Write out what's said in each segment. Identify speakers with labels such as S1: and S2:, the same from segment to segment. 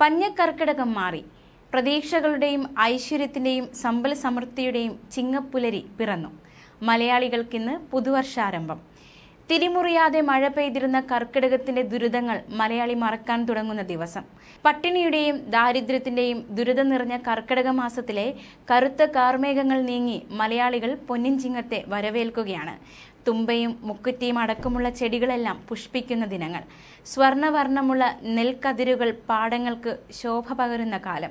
S1: പഞ്ഞക്കർക്കിടകം മാറി. പ്രതീക്ഷകളുടെയും ഐശ്വര്യത്തിന്റെയും സമ്പൽ സമൃദ്ധിയുടെയും ചിങ്ങപ്പുലരി പിറന്നു. മലയാളികൾക്കിന്ന് പുതുവർഷാരംഭം. തിരിമുറിയാതെ മഴ പെയ്തിരുന്ന കർക്കിടകത്തിന്റെ ദുരിതങ്ങൾ മലയാളി മറക്കാൻ തുടങ്ങുന്ന ദിവസം. പട്ടിണിയുടെയും ദാരിദ്ര്യത്തിന്റെയും ദുരിതം നിറഞ്ഞ കർക്കിടക മാസത്തിലെ കറുത്ത കാർമേഘങ്ങൾ നീങ്ങി മലയാളികൾ പൊന്നിൻ ചിങ്ങത്തെ വരവേൽക്കുകയാണ്. തുമ്പയും മുക്കുറ്റിയും അടക്കമുള്ള ചെടികളെല്ലാം പുഷ്പിക്കുന്ന ദിനങ്ങൾ. സ്വർണവർണമുള്ള നെൽക്കതിരുകൾ പാടങ്ങൾക്ക് ശോഭ പകരുന്ന കാലം.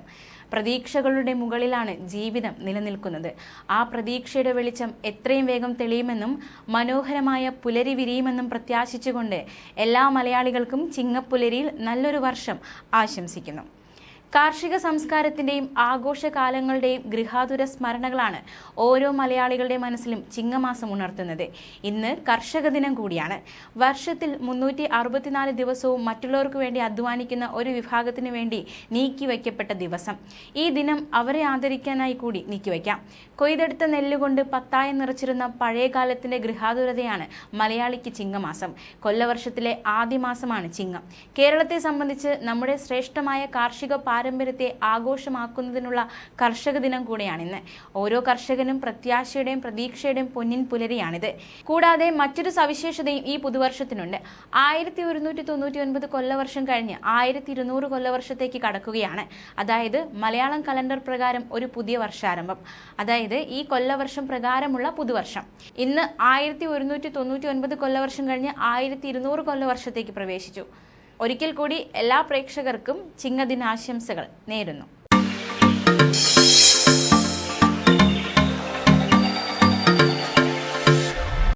S1: പ്രതീക്ഷകളുടെ മുകളിലാണ് ജീവിതം നിലനിൽക്കുന്നത്. ആ പ്രതീക്ഷയുടെ വെളിച്ചം എത്രയും വേഗം തെളിയുമെന്നും മനോഹരമായ പുലരി വിരിയുമെന്നും പ്രത്യാശിച്ചുകൊണ്ട് എല്ലാ മലയാളികൾക്കും ചിങ്ങപ്പുലരിയിൽ നല്ലൊരു വർഷം ആശംസിക്കുന്നു. കാർഷിക സംസ്കാരത്തിന്റെയും ആഘോഷകാലങ്ങളുടെയും ഗൃഹാതുര സ്മരണകളാണ് ഓരോ മലയാളികളുടെ മനസ്സിലും ചിങ്ങമാസം ഉണർത്തുന്നത്. ഇന്ന് കർഷക ദിനം കൂടിയാണ്. വർഷത്തിൽ മുന്നൂറ്റി അറുപത്തിനാല് ദിവസവും മറ്റുള്ളവർക്ക് വേണ്ടി അധ്വാനിക്കുന്ന ഒരു വിഭാഗത്തിന് വേണ്ടി നീക്കി നീക്കിവയ്ക്കപ്പെട്ട ദിവസം. ഈ ദിനം അവരെ ആദരിക്കാനായി കൂടി നീക്കി നീക്കിവയ്ക്കാം കൊയ്തെടുത്ത നെല്ലുകൊണ്ട് പത്തായം നിറച്ചിരുന്ന പഴയകാലത്തിന്റെ ഗൃഹാതുരതയാണ് മലയാളിക്ക് ചിങ്ങമാസം. കൊല്ലവർഷത്തിലെ ആദ്യ മാസമാണ് ചിങ്ങം. കേരളത്തെ സംബന്ധിച്ച് നമ്മുടെ ശ്രേഷ്ഠമായ കാർഷിക പാരമ്പര്യത്തെ ആഘോഷമാക്കുന്നതിനുള്ള കർഷക ദിനം കൂടെയാണിന്ന് ഓരോ കർഷകനും പ്രത്യാശയുടെയും പ്രതീക്ഷയുടെയും പൊന്നിൻ പുലരിയാണിത്. കൂടാതെ മറ്റൊരു സവിശേഷതയും ഈ പുതുവർഷത്തിനുണ്ട്. ആയിരത്തി ഒരുന്നൂറ്റി തൊണ്ണൂറ്റി ഒൻപത് കൊല്ലവർഷം കഴിഞ്ഞ് ആയിരത്തി ഇരുന്നൂറ് കൊല്ലവർഷത്തേക്ക് കടക്കുകയാണ്. അതായത് മലയാളം കലണ്ടർ പ്രകാരം ഒരു പുതിയ വർഷാരംഭം. അതായത് ഈ കൊല്ലവർഷം പ്രകാരമുള്ള പുതുവർഷം. ഇന്ന് ആയിരത്തി ഒരുന്നൂറ്റി തൊണ്ണൂറ്റി ഒൻപത് കൊല്ലവർഷം കഴിഞ്ഞ് ആയിരത്തി ഇരുന്നൂറ് കൊല്ലവർഷത്തേക്ക് പ്രവേശിച്ചു. ഒരിക്കൽ കൂടി എല്ലാ പ്രേക്ഷകർക്കും ചിങ്ങദിനാശംസകൾ നേരുന്നു.